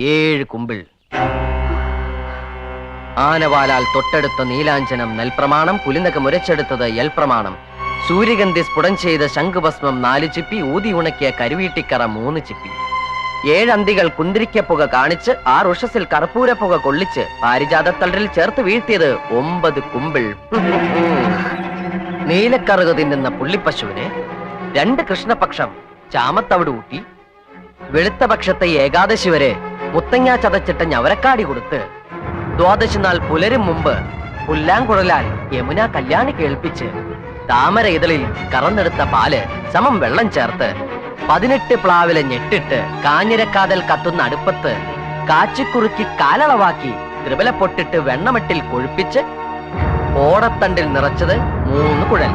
ഏഴ് കുമ്പിൾ. ആനവാലാൽ തൊട്ടടുത്ത നീലാഞ്ചനം നെൽപ്രമാണം പുലിനക മുരച്ചെടുത്തത് എൽപ്രമാണം. സൂര്യഗന്ധി സ്ഫുടം ചെയ്ത ശംഖുഭസ്മം നാല് ചിപ്പി ഊതി ഉണക്കിയ കരുവീട്ടിക്കറ മൂന്ന് ചിപ്പി. ഏഴന്തികൾ കുന്തിരിക്കപ്പുക കാണിച്ച് ആറ് ഋഷസിൽ കർപ്പൂരപ്പുക കൊള്ളിച്ച് പാരിജാതത്തളരിൽ ചേർത്ത് വീഴ്ത്തിയത് ഒമ്പത് കുമ്പിൾ. നീലക്കറുക തിന്നുന്ന പുള്ളിപ്പശുവിനെ രണ്ട് കൃഷ്ണപക്ഷം ചാമത്തവിട് ഊട്ടി വെളുത്ത പക്ഷത്തെ ഏകാദശി വരെ മുത്തങ്ങ ചതച്ചിട്ട ഞവരക്കാടി കൊടുത്ത് ദ്വാദശി നാൾ പുലരും മുമ്പ് പുല്ലാങ്കുഴലാൽ യമുന കല്യാണി കേൾപ്പിച്ച് താമര ഇതളിൽ കറന്നെടുത്ത പാൽ സമം വെള്ളം ചേർത്ത് പതിനെട്ട് പ്ലാവിലെ ഞെട്ടിട്ട് കാഞ്ഞിരക്കാതൽ കത്തുന്ന അടുപ്പത്ത് കാച്ചിക്കുറുക്കി കാലളവാക്കി ത്രിപല പൊട്ടിട്ട് വെണ്ണമട്ടിൽ കൊഴുപ്പിച്ച് ഓടത്തണ്ടിൽ നിറച്ചത് മൂന്ന് കുഴൽ.